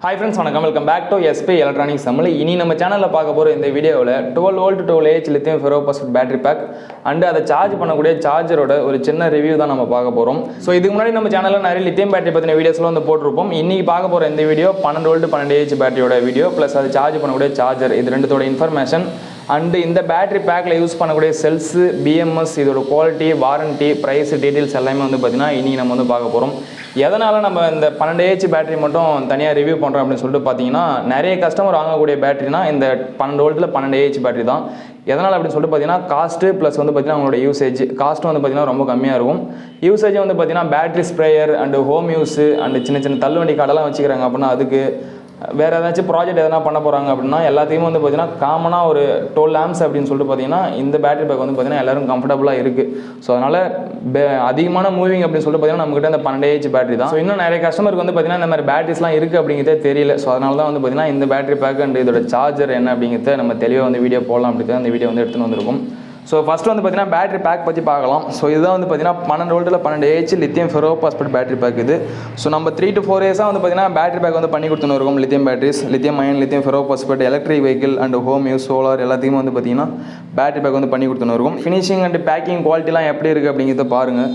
Hi friends வணக்கம். Welcome back to SP electronics Tamil இனி நம்ம சேனலில் பார்க்க போகிற இந்த வீடியோவில் twelve volt twelve AH lithium ferrophosphate battery pack and அதை சார்ஜ் பண்ணக்கூடிய சார்ஜரோட ஒரு சின்ன ரிவ்யூ தான் நம்ம பார்க்க போகிறோம் ஸோ இதுக்கு முன்னாடி நம்ம சேனலில் நிறைய லித்தியம் பேட்டரி பற்றின வீடியோஸ்லாம் வந்து போட்டிருப்போம். இன்றைக்கி பார்க்க போகிற இந்த வீடியோ பன்னெண்டு வோல்ட் பன்னெண்டு ஏஹெச் பேட்டரியோட வீடியோ ப்ளஸ் அது சார்ஜ் பண்ணக்கூடிய சார்ஜர் இது ரெண்டுத்தோட இன்ஃபர்மேஷன் அண்டு இந்த பேட்டரி பேக்கில் யூஸ் பண்ணக்கூடிய செல்ஸு பிஎம்எஸ் இதோட குவாலிட்டி வாரண்ட்டி ப்ரைஸ் டீட்டெயில்ஸ் எல்லாமே வந்து பார்த்திங்கன்னா இன்றைக்கி நம்ம வந்து பார்க்க போகிறோம் எதனால் நம்ம இந்த பன்னெண்டு ஏஹெச் பேட்டரி மட்டும் தனியாக ரிவ்யூ பண்ணுறோம் அப்படின்னு சொல்லிட்டு பார்த்தீங்கன்னா நிறைய கஸ்டமர் வாங்கக்கூடிய பேட்டரினா இந்த பன்னெண்டு வோல்ட்டில் பன்னெண்டு ஏஹெச் பேட்டரி தான். எதனால் அப்படின்னு சொல்லிட்டு பார்த்தீங்கன்னா காஸ்ட்டு ப்ளஸ் வந்து பார்த்தீங்கன்னா அவங்களோட யூசேஜ் காஸ்ட்டும் வந்து பார்த்தீங்கன்னா ரொம்ப கம்மியாக இருக்கும். யூசேஜ் வந்து பார்த்தீங்கன்னா battery sprayer and home use and சின்ன சின்ன தள்ளுவண்டி காடெல்லாம் வச்சுக்கிறாங்க அப்படின்னா அதுக்கு வேறு ஏதாச்சும் ப்ராஜெக்ட் எதனா பண்ண போகிறாங்க அப்படின்னா எல்லாத்தையுமே வந்து பார்த்தீங்கன்னா காமனாக ஒரு டுவெல் ஆம்ஸ் அப்படின்னு சொல்லிட்டு பார்த்தீங்கன்னா இந்த பேட்டரி பேக் வந்து பார்த்தீங்கன்னா எல்லோரும் கம்ஃபர்டபுளாக இருக்குது ஸோ அதனால் அதிகமான மூவிங் அப்படின்னு சொல்லிட்டு பார்த்தீங்கன்னா நம்மகிட்ட இந்த பன்னெண்டு ஏஜ் பேட்டரி தான். ஸோ இன்னும் நிறைய கஸ்டமருக்கு வந்து பார்த்தீங்கன்னா இந்த மாதிரி பேட்டரிஸ்லாம் இருக்குது அப்படிங்கிறதே தெரியல. ஸோ அதனால தான் வந்து பார்த்தீங்கன்னா இந்த பேட்டரி பேக் அண்ட் இதோட சார்ஜர் என்ன அப்படிங்கிறத நம்ம தெளிவாக வந்து வீடியோ போடலாம் அப்படிங்கிறத அந்த வீடியோ வந்து எடுத்துன்னு வந்திருக்கும். ஸோ ஃபஸ்ட்டு வந்து பார்த்தீங்கன்னா பேட்டரி பேக் பற்றி பார்க்கலாம். ஸோ இதுதான் வந்து பார்த்தீங்கன்னா பன்னெண்டு வோல்ட்டில் பன்னெண்டு AH lithium ferro phosphate battery pack இது. ஸோ நம்ம த்ரீ டு ஃபோர் இயர்ஸாக வந்து பார்த்தீங்கன்னா பேட்டரி பேக் வந்து பண்ணி கொடுத்துன்னு இருக்கும் lithium batteries lithium ion lithium ferro phosphate electric vehicle and home use solar எல்லாத்தையும் வந்து பார்த்தீங்கன்னா பேட்டரி பேக் வந்து பண்ணி கொடுத்துன்னு இருக்கும். ஃபினிஷிங் அண்ட் பேக்கிங் குவாலிட்டிலாம் எப்படி இருக்குது அப்படிங்கிறத பாருங்கள்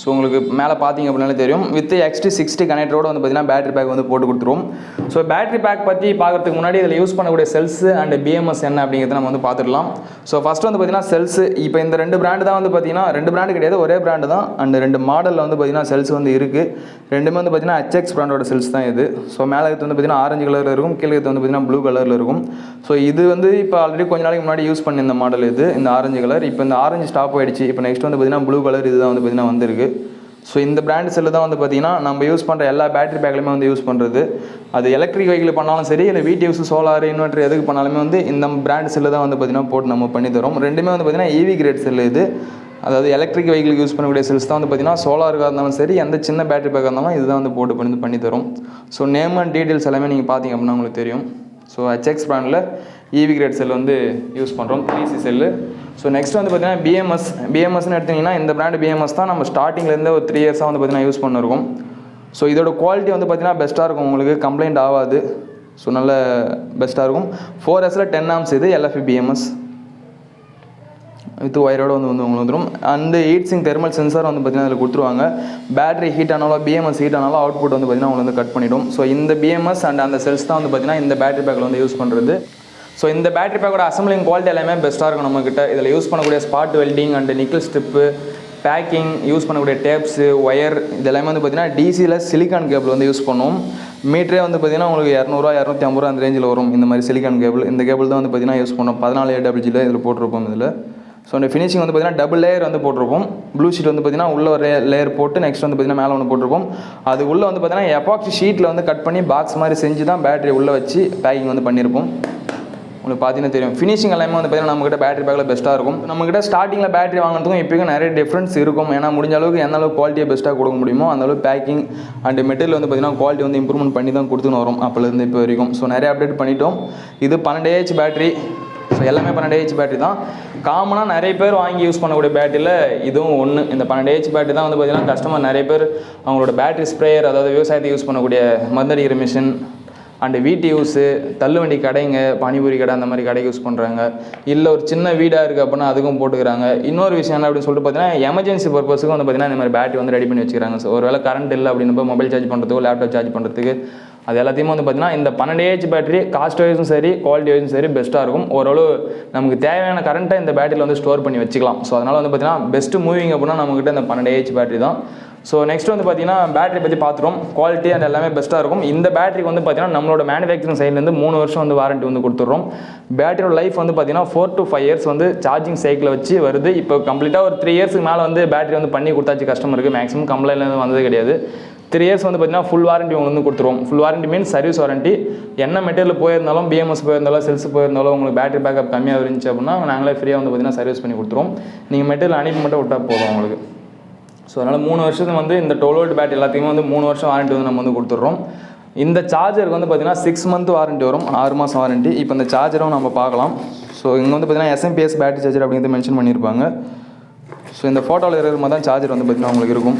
ஸோ உங்களுக்கு மேலே பார்த்தீங்க அப்படின்னாலே தெரியும். வித் எக்ஸ்டி சிக்ஸ்டி கனெக்டரோடு வந்து பார்த்தீங்கன்னா பேட்டரி பேக் வந்து போட்டு கொடுத்துருவோம் ஸோ பேட்டரி பேக் பற்றி பார்க்கறதுக்கு முன்னாடி இதில் யூஸ் பண்ணக்கூடிய செல்ஸ் அண்ட் பிஎம்எஸ் என்ன அப்படிங்கிறத நம்ம வந்து பார்த்துடலாம் ஸோ ஃபஸ்ட்டு வந்து பார்த்தீங்கன்னா செல்ஸ் இப்போ இந்த ரெண்டு பிராண்டு தான் வந்து பார்த்தீங்கன்னா ரெண்டு பிராண்டு கிடையாது ஒரே பிராண்டு தான். அண்ட் ரெண்டு மாடலில் வந்து பார்த்தீங்கன்னா செல்ஸ் வந்து இருக்குது ரெண்டுமே வந்து பார்த்தீங்கன்னா ஹெச்எக்ஸ் பிராண்டோட செல்ஸ் தான் இது. ஸோ மேலே வந்து பார்த்தீங்கன்னா ஆரஞ்சு கலரில் இருக்கும் கீழே வந்து பார்த்தீங்கன்னா ப்ளூ கலரில் இருக்கும். ஸோ இது வந்து இப்போ ஆல்ரெடி கொஞ்ச நாளைக்கு முன்னாடி யூஸ் பண்ண இந்த மாடல் இது இந்த ஆரஞ்சு கலர் இப்போ இந்த ஆரஞ்சு ஸ்டாப் ஆயிடுச்சு. இப்போ நெக்ஸ்ட் வந்து பார்த்தீங்கன்னா ப்ளூ கலர் இதுதான் வந்து பார்த்தீங்கன்னா வந்திருக்கு. ஸோ இந்த பிராண்ட் செல்லு தான் வந்து பார்த்தீங்கன்னா நம்ம யூஸ் பண்ணுற எல்லா பேட்டரி பேக்லையுமே வந்து யூஸ் பண்ணுறது அது எலக்ட்ரிக் வெஹிக்கிள் பண்ணாலும் சரி இல்லை வீட்டு யூஸ் சோலார் இன்வெர்டர் எதுக்கு பண்ணாலுமே வந்து இந்த பிராண்ட் செல்லு தான் வந்து பார்த்திங்கன்னா போட்டு நம்ம பண்ணி தரோம். ரெண்டுமே வந்து பார்த்தீங்கன்னா ஈவி கிரேட் செல்லு இது. அதாவது எலக்ட்ரிக் வெஹிக்கிள் யூஸ் பண்ணக்கூடிய செல்ஸ் தான் வந்து பார்த்தீங்கன்னா சோலாருக்காக இருந்தாலும் சரி எந்த சின்ன பேட்டரி பேக்காக இருந்தாலும் இதுதான் வந்து போட்டு பண்ணி பண்ணி தரும். ஸோ நேம் அண்ட் டீட்டெயில்ஸ் எல்லாமே நீங்கள் பார்த்தீங்க அப்படின்னா உங்களுக்கு தெரியும். ஸோ ஹெச்எக்ஸ் ப்ராண்டில் ஈவி கிரேட் செல் வந்து யூஸ் பண்ணுறோம் three C cell so next வந்து பார்த்தீங்கன்னா பிஎம்எஸ் பிஎம்எஸ்னு எடுத்தீங்கன்னா இந்த பிராண்ட் பிஎம்எஸ் தான் நம்ம ஸ்டார்டிங்லேருந்து ஒரு த்ரீ இயர்ஸாக வந்து பார்த்தீங்கன்னா யூஸ் பண்ணிருக்கோம். ஸோ இதோட குவாலிட்டி வந்து பார்த்தீங்கன்னா பெஸ்ட்டாக இருக்கும். உங்களுக்கு கம்ப்ளைண்ட் ஆகாது. ஸோ நல்ல பெஸ்ட்டாக இருக்கும். ஃபோர் எஸில் டென் ஆம்ஸ் இது எல்எஃபி பிஎம்எஸ் வித் ஒயரோட வந்து வந்து உங்களுக்கு வந்துடும் அந்த ஹீட் சிங் தெர்மல் சென்சார் வந்து பார்த்தீங்கன்னா அதில் கொடுத்துருவாங்க. பேட்டரி ஹீட் ஆனாலும் பிஎம்எஸ் ஹீட் ஆனாலும் அவுட்புட் வந்து பார்த்தீங்கன்னா உங்களுக்கு வந்து கட் பண்ணிடும். ஸோ இந்த பிஎம்எஸ் அண்ட் அந்த செல்ஸ் தான் வந்து பார்த்தீங்கன்னா இந்த பேட்டரி பேக்கில் வந்து யூஸ் பண்ணுறது ஸோ இந்த பேட்டரி பேக்கோட அசம்பிளிங் குவாலிட்டி எல்லாமே பெஸ்ட்டாக இருக்கும் நம்மக்கிட்ட இதில் யூஸ் பண்ணக்கூடிய spot welding and nickel strip packing use பண்ணக்கூடிய டேப்ஸு ஒயர் இது எல்லாமே வந்து பார்த்தீங்கன்னா டிசியில் சிலிக்கான் கேபிள் வந்து யூஸ் பண்ணுவோம் மீட்டரே வந்து பார்த்தீங்கன்னா உங்களுக்கு இரநூறுவா இரநூத்தி ஐம்பது ரூபா அந்த ரேஞ்சில் வரும். இந்த மாதிரி சிலிக்கான் கேபிள் இந்த கேபிள் தான் வந்து பார்த்தீங்கன்னா யூஸ் பண்ணோம். பதினாலு ஏடபிள்ஜியில் இதில் போட்டிருப்போம் இதில். ஸோ இந்த ஃபினிஷிங் வந்து பார்த்தீங்கன்னா டபுள் லேயர் வந்து போட்டிருப்போம். ப்ளூ ஷீட் வந்து பார்த்தீங்கன்னா உள்ள ஒரு லேயர் போட்டு நெக்ஸ்ட் வந்து பார்த்தீங்கன்னா மேலே ஒன்று போட்டிருப்போம். அது உள்ளே வந்து பார்த்திங்கன்னா எபாக்சி ஷீட்டில் வந்து கட் பண்ணி பாக்ஸ் மாதிரி செஞ்சு தான் பேட்டரி உள்ளே வச்சு பேக்கிங் வந்து பண்ணியிருப்போம் உங்களுக்கு பார்த்தீங்கன்னா தெரியும். ஃபினிஷிங் எல்லாமே வந்து பார்த்தீங்கன்னா நம்மகிட்ட பேட்டரி பேக்கில் பெஸ்ட்டாக இருக்கும். நம்மகிட்ட ஸ்டார்டிங்கில் பேட்டரி வாங்கினதுக்கும் இப்போயும் நிறைய டிஃப்ரென்ஸ் இருக்கும். ஏன்னா முடிஞ்ச அளவுக்கு எந்த அளவுக்கு குவாலிட்டியை பெஸ்ட்டாக கொடுக்க முடியுமோ அந்த அளவுக்கு பேக்கிங் அண்ட் மெட்டீரியல் வந்து பார்த்தீங்கன்னா குவாலிட்டி வந்து இம்ப்ரூவ்மெண்ட் பண்ணி தான் கொடுத்துன்னு வரும் அப்போலேருந்து இப்போ வரைக்கும். ஸோ நிறைய அப்டேட் பண்ணிட்டோம். இது பன்னெண்டு ஏஹெச் பேட்டரி ஸோ எல்லாமே பன்னெண்டு ஏஹெச் பேட்டரி தான். காமனாக நிறைய பேர் வாங்கி யூஸ் பண்ணக்கூடிய பேட்டரியில் இதுவும் ஒன்று இந்த பன்னெண்டு ஹெச் பேட்டரி தான் வந்து பார்த்தீங்கன்னா கஸ்டமர் நிறைய பேர் அவங்களோட பேட்டரி ஸ்ப்ரேயர் அதாவது விவசாயத்தை யூஸ் பண்ணக்கூடிய மருந்தடிக்கிற மிஷின் அண்டு வீட்டு யூஸு தள்ளுவண்டி கடைங்க பானிபூரி கடை அந்த மாதிரி கடைக்கு யூஸ் பண்ணுறாங்க இல்லை ஒரு சின்ன வீடாக இருக்குது அப்படின்னா அதுக்கும் போட்டுக்கிறாங்க. இன்னொரு விஷயம் என்ன அப்படின்னு சொல்லிட்டு பார்த்தீங்கன்னா எமர்ஜென்சி பர்பஸுக்கு வந்து பார்த்தீங்கன்னா இந்த மாதிரி பேட்டரி வந்து ரெடி பண்ணி வச்சுக்கிறாங்க. ஸோ ஒரு வேளை கரண்ட் இல்லை அப்படின்னு மொபைல் சார்ஜ் பண்ணுறதுக்கோ லேப்டாப் சார்ஜ் பண்ணுறதுக்கு அது எல்லாத்தையுமே வந்து பார்த்தீங்கன்னா இந்த பன்னெண்டு ஏஹெச் பேட்டரி காஸ்ட் வைஸும் சரி குவாலிட்டி வைஸும் சரி பெஸ்ட்டாக இருக்கும். ஓரளவு நமக்கு தேவையான கரண்ட்டை இந்த பேட்டரியில் வந்து ஸ்டோர் பண்ணி வச்சுக்கலாம். ஸோ அதனால் வந்து பார்த்தீங்கன்னா பெஸ்ட்டு மூவிங் அப்படின்னா நம்மக்கிட்ட இந்த பன்னெண்டு ஏஹெச் பேட்டரி தான். ஸோ நெக்ஸ்ட் வந்து பார்த்தீங்கன்னா பேட்டரி பற்றி பார்த்துருவோம் குவாலிட்டி அண்ட் எல்லாமே பெஸ்ட்டாக இருக்கும். இந்த பேட்டரிக்கு வந்து பார்த்தீங்கன்னா நம்மளோட மேனுஃபேக்சரிங் சைட்லேருந்து மூணு வருஷம் வந்து வாரண்ட்டி வந்து கொடுத்துட்றோம். பேட்டரியோட லைஃப் வந்து பார்த்தீங்கன்னா ஃபோர் டு ஃபைவ் இயர்ஸ் வந்து சார்ஜிங் சைக்கிளை வச்சு வருது. இப்போ கம்ப்ளீட்டாக ஒரு த்ரீ இயர்ஸ்க்கு மேலே வந்து பேட்டரி வந்து பண்ணி கொடுத்தாச்சு கஸ்டமருக்கு மேக்ஸிமம் கம்ப்ளைண்ட்லேருந்து வந்தது கிடையாது. த்ரீ இயர்ஸ் வந்து பார்த்தீங்கன்னா ஃபுல் வாரண்ட்டி உங்களுக்கு வந்து கொடுத்துருவோம். Full warranty means service warranty என்ன மெட்டீரியல் போயிருந்தாலும் பிஎம்எஸ் போயிருந்தாலும் செல்ஸ் போயிருந்தாலும் உங்களுக்கு பேட்டரி பேக்கப் கம்மியாக இருந்துச்சு அப்படின்னா நாங்களே ஃப்ரீயாக வந்து பார்த்தீங்கன்னா சர்வீஸ் பண்ணி கொடுத்துருவோம். நீங்கள் மெட்டீரியல் அனுப்பி மட்டும் விட்டால் போதும் உங்களுக்கு. ஸோ அதனால் மூணு வருஷத்துக்கு வந்து இந்த டுவெல் வோல்ட் பேட்டரி எல்லாத்தையுமே வந்து மூணு வருஷம் வாரண்ட்டி வந்து நம்ம வந்து கொடுத்துட்றோம். இந்த சார்ஜருக்கு வந்து பார்த்தீங்கன்னா சிக்ஸ் மந்த் வாரண்ட்டி வரும். ஆறு மாதம் வாரண்ட்டி இப்போ இந்த சார்ஜரும் நம்ம பார்க்கலாம். ஸோ இங்கே வந்து பார்த்தீங்கன்னா எஸ்எம்பிஎஸ் பேட்டரி சார்ஜர் அப்படிங்கிறது மென்ஷன் பண்ணியிருப்பாங்க. ஸோ இந்த ஃபோட்டோவில் இருக்கிற மாதிரி தான் சார்ஜர் வந்து பார்த்தீங்கன்னா உங்களுக்கு இருக்கும்.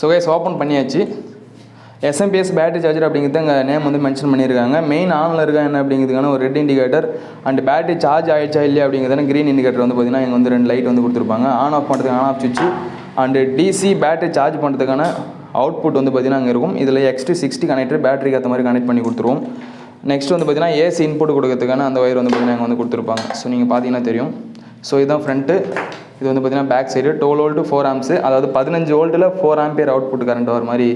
ஸோ கைஸ் ஓப்பன் பண்ணியாச்சு. எஸ்எம்பிஎஸ் பேட்டரி சார்ஜர் அப்படிங்கிறது அங்கே நேம் வந்து மென்ஷன் பண்ணியிருக்காங்க. மெயின் ஆனில் இருக்கா என்ன அப்படிங்கிறதுக்கான ஒரு red indicator and battery charge ஆயிடுச்சா இல்லையா அப்படிங்கிறதான க்ரீன் இண்டிகேட்டர் வந்து பார்த்தீங்கன்னா இங்கே வந்து ரெண்டு லைட் வந்து கொடுத்துருப்பாங்க. ஆன் ஆஃப் பண்ணுறதுக்கு ஆன் ஆஃப் சுவிட்ச் அண்டு டிசி பேட்டரி சார்ஜ் பண்ணுறதுக்கான அவுட்புட் வந்து பார்த்திங்கன்னா அங்கே இருக்கும். இதில் எக்ஸ்டி சிக்ஸ்டி கனெக்டர் பேட்டரிக்கு ஏற்ற மாதிரி கனெக்ட் பண்ணி கொடுத்துருவோம். நெக்ஸ்ட் வந்து பார்த்தீங்கன்னா ஏசி இன்புட் கொடுக்கறதுக்கான அந்த ஒயர் வந்து பார்த்திங்கன்னா இங்கே வந்து கொடுத்துருப்பாங்க. ஸோ நீங்கள் பார்த்தீங்கன்னா தெரியும். ஸோ இதுதான் ஃப்ரண்ட்டு இது வந்து பார்த்தீங்கன்னா back side twelve volt four amps அதாவது பதினஞ்சு வோல்ட்டில் ஃபோர் ஆம்பியர் அவுட்புட் கரண்ட் வர மாதிரி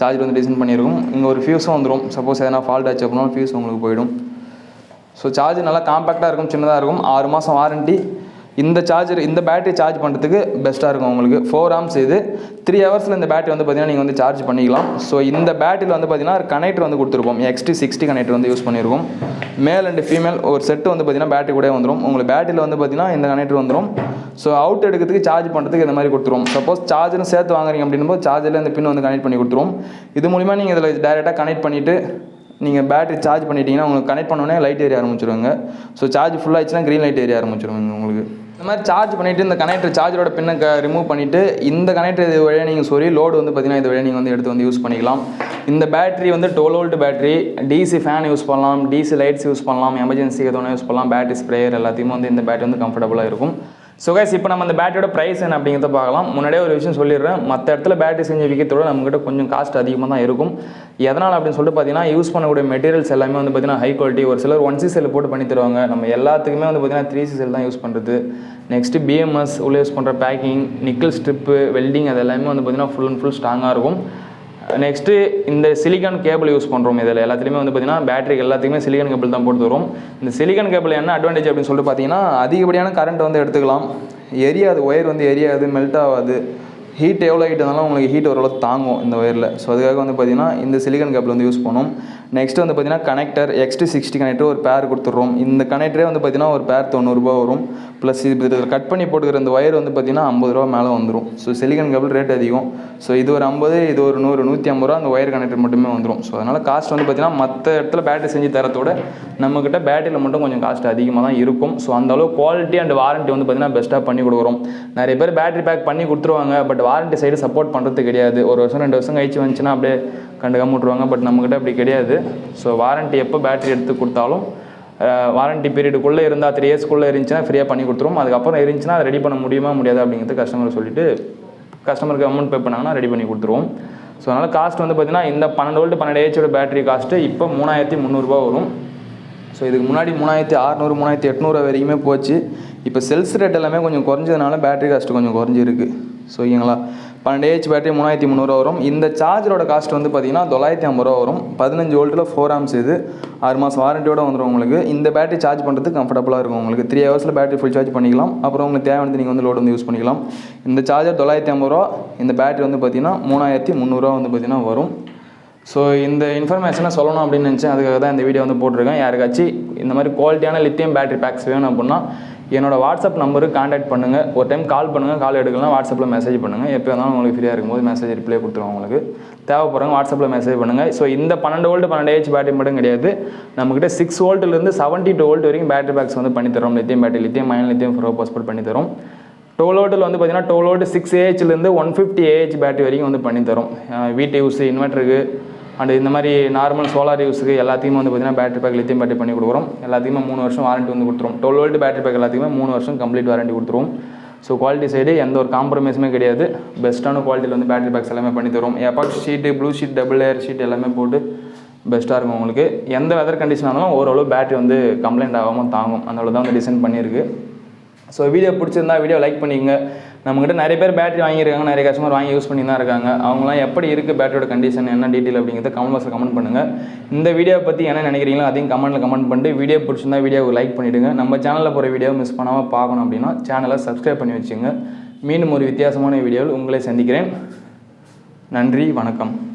சார்ஜ் வந்து டிசைன் பண்ணியிருக்கும். இங்கே ஒரு ஃபியூஸும் வந்துடும் சப்போஸ் எதனா ஃபால்ட் ஆச்சு அப்படின்னா ஃபியூஸ் உங்களுக்கு போயிடும். ஸோ சார்ஜ் நல்லா காம்பேக்டாக இருக்கும் சின்னதாக இருக்கும். ஆறு மாதம் வாரண்ட்டி இந்த சார்ஜர் இந்த பேட்டரி சார்ஜ் பண்ணுறதுக்கு பெஸ்ட்டாக இருக்கும் உங்களுக்கு. ஃபோர் ஆம்ஸ் இது. த்ரீ ஹவர்ஸில் இந்த பேட்டரி வந்து பார்த்தீங்கன்னா நீங்கள் வந்து சார்ஜ் பண்ணிக்கலாம். ஸோ இந்த பேட்டரியில் வந்து பார்த்தீங்கன்னா கனெக்டர் வந்து கொடுத்துருப்போம். எக்ஸ்டி சிக்ஸ்டி கனெக்டர் வந்து யூஸ் பண்ணியிருக்கோம் மேல் அண்ட் ஃபீமேல் ஒரு செட்டு வந்து பார்த்தீங்கன்னா பேட்டரி கூட வந்துடும் உங்களுக்கு பேட்டரியில் வந்து பார்த்தீங்கன்னா இந்த கனெக்டர் வந்துடும் ஸோ அவுட் எடுக்கிறதுக்கு சார்ஜ் பண்ணுறதுக்கு இந்த மாதிரி கொடுத்துருவோம். சப்போஸ் சார்ஜரும் சேர்த்து வாங்குறீங்க அப்படின்னும் போது சார்ஜரில் இந்த பின் வந்து கனெக்ட் பண்ணி கொடுத்துருவோம். இது மூலிமா நீங்கள் இதில் டேரெக்டாக கனெக்ட் பண்ணிவிட்டு நீங்கள் பேட்டரி சார்ஜ் பண்ணிட்டீங்கன்னா உங்களுக்கு கனெக்ட் பண்ணோடனே லைட் ஏரிய ஆரம்பிச்சிருவாங்க. ஸோ சார்ஜ் ஃபுல்லாகிடுச்சுன்னா க்ரீன் லைட் ஏரிய ஆரம்பிச்சிருவாங்க உங்களுக்கு. இந்த மாதிரி சார்ஜ் பண்ணிவிட்டு இந்த கனெக்டர் சார்ஜரோட பின்னை க ரிமூவ் பண்ணிவிட்டு இந்த கனெக்டர் இது வழியாக நீங்கள் சொல்லி லோடு வந்து பார்த்தீங்கன்னா இது வழியாக நீங்கள் வந்து எடுத்து வந்து யூஸ் பண்ணிக்கலாம். இந்த பேட்டரி வந்து twelve volt battery DC fan use பண்ணலாம் டிசி லைட்ஸ் யூஸ் பண்ணலாம் எமர்ஜென்சி எதுவும் யூஸ் பண்ணலாம் பேட்டரி ஸ்ப்ரேயர் எல்லாத்தையுமே வந்து இந்த பேட்டரி வந்து கம்ஃபர்டபுளாக இருக்கும். ஸோ கைஸ் இப்போ நம்ம அந்த பேட்டரியோட ப்ரைஸ் என்ன அப்படிங்கிறத பார்க்கலாம். முன்னாடியே ஒரு விஷயம் சொல்லிடுறேன். மற்ற இடத்துல பேட்டரி செஞ்சு விற்கிறதோட நம்மக்கிட்ட கொஞ்சம் காஸ்ட் அதிகமாக தான் இருக்கும். எதனால் அப்படின்னு சொல்லிட்டு பார்த்தீங்கன்னா யூஸ் பண்ணக்கூடிய மெட்டீரியல்ஸ் எல்லாமே வந்து பார்த்தீங்கன்னா ஹை குவாலிட்டி ஒரு சிலர் ஒன் சி செல் போட்டு பண்ணி தருவாங்க. நம்ம எல்லாத்துக்குமே வந்து பார்த்தீங்கன்னா த்ரீ சி செல் தான் யூஸ் பண்ணுறது நெக்ஸ்ட்டு பிஎம்எஸ் உள்ள யூஸ் பண்ணுற பேக்கிங் நிக்கல் ஸ்ட்ரிப்பு வெல்டிங் அது எல்லாமே வந்து பார்த்தீங்கன்னா ஃபுல் அண்ட் ஃபுல் ஸ்ட்ராங்காக இருக்கும். நெக்ஸ்ட்டு இந்த சிலிக்கான் கேபிள் யூஸ் பண்ணுறோம் இதில். எல்லாத்துலேயுமே வந்து பார்த்திங்கன்னா பேட்டரிக்கு எல்லாத்துக்குமே சிலிக்கான் கேபிள் தான் போட்டு வரும் இந்த சிலிக்கான் கேபிள் என்ன அட்வான்டேஜ் அப்படின்னு சொல்லிட்டு பார்த்தீங்கன்னா அதிகப்படியான கரண்ட் வந்து எடுத்துக்கலாம். எரியாது ஒயர் வந்து எரியாது மெல்ட் ஆகாது. ஹீட் எவ்வளோ ஹீட் இருந்தாலும் உங்களுக்கு ஹீட் ஓரளவு தாங்கும் இந்த ஒயரில் ஸோ அதுக்காக வந்து பார்த்தீங்கன்னா இந்த சிலிக்கான் கேபிள் வந்து யூஸ் பண்ணும் நெக்ஸ்ட் வந்து பார்த்தீங்கன்னா கனெக்டர் எக்ஸ்டி சிக்ஸ்டி கனெக்டர் ஒரு பேர் கொடுத்துட்றோம். இந்த கனெக்டரே வந்து பார்த்தீங்கன்னா ஒரு பேர் தொண்ணூறுரூபா வரும். ப்ளஸ் இது இதில் கட் பண்ணி போட்டுக்கிற இந்த ஒயர் வந்து பார்த்தீங்கன்னா ஐம்பது ரூபா மேலே வந்துடும் ஸோ சிலிகன் கேபிள் ரேட் அதிகம். ஸோ இது ஒரு ஐம்பது இது ஒரு நூறு நூற்றி ஐம்பது ரூபா அந்த ஒயர் கனெக்டர் மட்டுமே வந்துடும் ஸோ அதனால் காஸ்ட் வந்து பார்த்தீங்கன்னா மற்ற இடத்துல பேட்டரி செஞ்சு தரத்தோட நம்மக்கிட்ட பேட்டரியில் மட்டும் கொஞ்சம் காஸ்ட் அதிகமாக தான் இருக்கும். ஸோ அந்த அளவு குவாலிட்டி அண்ட் வாரண்ட்டி வந்து பார்த்தீங்கன்னா பெஸ்ட்டாக பண்ணி கொடுக்குறோம். நிறைய பேர் பேட்டரி பேக் பண்ணி கொடுத்துருவாங்க பட் வாரண்ட்டி சைடு சப்போர்ட் பண்ணுறது கிடையாது. ஒரு வருஷம் ரெண்டு வருஷம் கழிச்சு வந்துச்சுன்னா அப்படியே கண்டுக்காம விட்ருவாங்க பட் நம்மக்கிட்ட அப்படி கிடையாது. ஸோ வாரண்ட்டி எப்போ பேட்டரி எடுத்து கொடுத்தாலும் வாரண்ட்டி பீரியடுக்குள்ளே இருந்தால் த்ரீ இயர்ஸ்க்குள்ளே இருந்துச்சுன்னா ஃப்ரீயாக பண்ணி கொடுத்துருவோம். அதுக்கப்புறம் இருந்துச்சுன்னா அதை ரெடி பண்ண முடியுமா முடியாது அப்படிங்கிறது கஸ்டமர் சொல்லிட்டு கஸ்டமருக்கு அமௌண்ட் பே பண்ணாங்கன்னா ரெடி பண்ணி கொடுத்துருவோம். ஸோ அதனால் காஸ்ட் வந்து பார்த்தீங்கன்னா இந்த பன்னெண்டு வோல்ட் பன்னெண்டு ஏச்சோட பேட்டரி காஸ்ட்டு இப்போ மூணாயிரத்தி முந்நூறுரூவா வரும். ஸோ இதுக்கு முன்னாடி மூணாயிரத்தி அறநூறு மூணாயிரத்தி எட்நூறு வரைக்குமே போச்சு. இப்போ செல்ஸ் ரேட் எல்லாமே கொஞ்சம் குறைஞ்சதுனால பேட்டரி காஸ்ட் கொஞ்சம் குறைஞ்சிருக்கு. ஸோ ஓகேங்களா பன்னெண்டு ஏஹெச் பேட்டரி மூணாயிரத்தி முந்நூறுவா வரும். இந்த சார்ஜரோட காஸ்ட் வந்து பார்த்தீங்கன்னா தொள்ளாயிரத்தி ஐம்பது ரூபா வரும். பதினஞ்சு வோல்ட்டில் ஃபோர் ஆம்ஸ் இது. ஆறு மாதம் வாரண்டியோட வந்துடும் உங்களுக்கு. இந்த பேட்டரி சார்ஜ் பண்ணுறதுக்கு கம்ஃபர்டபுளாக இருக்கும் உங்களுக்கு. த்ரீ ஹவர்ஸில் பேட்டரி ஃபுல் சார்ஜ் பண்ணிக்கலாம். அப்புறம் உங்களுக்கு தேவையானது நீங்கள் வந்து லோடு வந்து யூஸ் பண்ணிக்கலாம். இந்த சார்ஜர் தொள்ளாயிரத்தி ஐம்பது ரூபா. இந்த பேட்டரி வந்து பார்த்தீங்கன்னா மூணாயிரத்தி முந்நூறுரூவா வந்து பார்த்தீங்கன்னா வரும். ஸோ இந்த இன்ஃபர்மேஷனை சொல்லணும் அப்படின்னு நினச்சேன். அதுக்காக தான் இந்த வீடியோ வந்து போட்டிருக்கேன். யாருக்காச்சும் இந்த மாதிரி குவாலிட்டியான லித்தியம் பேட்டரி பேக்ஸ் வேணும் அப்படின்னா என்னோடய வாட்ஸ்அப் நம்பருக்கு காண்டாக்ட் பண்ணுங்கள் ஒரு டைம் கால் பண்ணுங்கள் கால் எடுக்கலாம் வாட்ஸ்அப்பில் மெசேஜ் பண்ணுங்கள் எப்போ இருந்தாலும் உங்களுக்கு ஃப்ரீயாக இருக்கும்போது மெசேஜ் ரிப்ளை கொடுத்துருவோம் உங்களுக்கு. தேவைப்படுறவங்க வாட்ஸ்அப்பில் மெசேஜ் பண்ணுங்கள் ஸோ இந்த பன்னெண்டு வோல்ட் பன்னெண்டு ஏஹெச் பேட்டரி மட்டும் கிடையாது. நம்மக்கிட்ட சிக்ஸ் வோல்ட்லேருந்து செவன்ட்டி டூ வோல்ட் வரைக்கும் பேட்டரி பேக்ஸ் வந்து பண்ணித்தரோம் லித்தியம் பேட்டரி லித்தியம் மைன் லித்தியம் ஃபுரோ பாஸ்போர்ட் பண்ணித்தரும் டோல் டுவெல் வந்து பார்த்தீங்கன்னா டோல் ஓட்டு சிக்ஸ் ஏஹெச்லேருந்து ஒன் ஃபிஃப்டி ஏஹெச் பேட்டரி வரைக்கும் வந்து பண்ணித்தரும் வீட்டு யூஸ் இன்வெர்ட்டருக்கு அண்ட் இந்த மாதிரி நார்மல் சோலார் யூஸுக்கு எல்லாத்தையுமே வந்து பார்த்தீங்கன்னா பேட்டரி பேக் லித்தியம் பேட்டரி பண்ணி கொடுக்குறோம். எல்லாத்தையுமே மூணு வருஷம் வாரண்டி வந்து கொடுத்துரும். டுவெல் வோல்ட் பேட்டரி பேக் எல்லாத்தையுமே மூணு வருஷம் கம்ப்ளீட் வாரண்டி கொடுத்துருவோம். ஸோ குவாலிட்டி சைடு எந்த ஒரு காம்ப்ரமைஸுமே கிடையாது. பெஸ்ட்டான குவாலிட்டியில் வந்து பேட்டரி பேக்ஸ் எல்லாமே பண்ணி தரும் epoxy sheet blue sheet double layer sheet எல்லாமே போட்டு பெஸ்ட்டாக இருக்கும் உங்களுக்கு. எந்த வெதர் கண்டிஷனாலும் இருந்தாலும் ஓரளவு பேட்டரி வந்து கம்ப்ளைண்ட் ஆகாமல் தாங்கும். அந்த அளவு தான் வந்து டிசைன் பண்ணியிருக்கு. ஸோ வீடியோ பிடிச்சிருந்தா வீடியோ லைக் பண்ணிக்கங்க. நம்மகிட்ட நிறைய பேர் பேட்டரி வாங்கியிருக்காங்க நிறைய கஸ்டமர் வாங்கி யூஸ் பண்ணி தான் இருக்காங்க. அவங்களாம் எப்படி இருக்குது பேட்டரியோட கண்டிஷன் என்ன டீட்டெயில் அப்படிங்கிறத கமெண்ட் பாக்ஸில் கமெண்ட் பண்ணுங்கள் இந்த வீடியோ பற்றி என்ன நினைக்கிறீங்களோ அதையும் கமெண்ட்டில் கமெண்ட் பண்ணிட்டு வீடியோ பிடிச்சிருந்தா வீடியோவை லைக் பண்ணிவிடுங்க நம்ம சேனலில் போகிற வீடியோ மிஸ் பண்ணாமல் பார்க்கணும் அப்படின்னா சேனலை சப்ஸ்கிரைப் பண்ணி வச்சுங்க மீண்டும் ஒரு வித்தியாசமான வீடியோவில் உங்களை சந்திக்கிறேன். நன்றி வணக்கம்.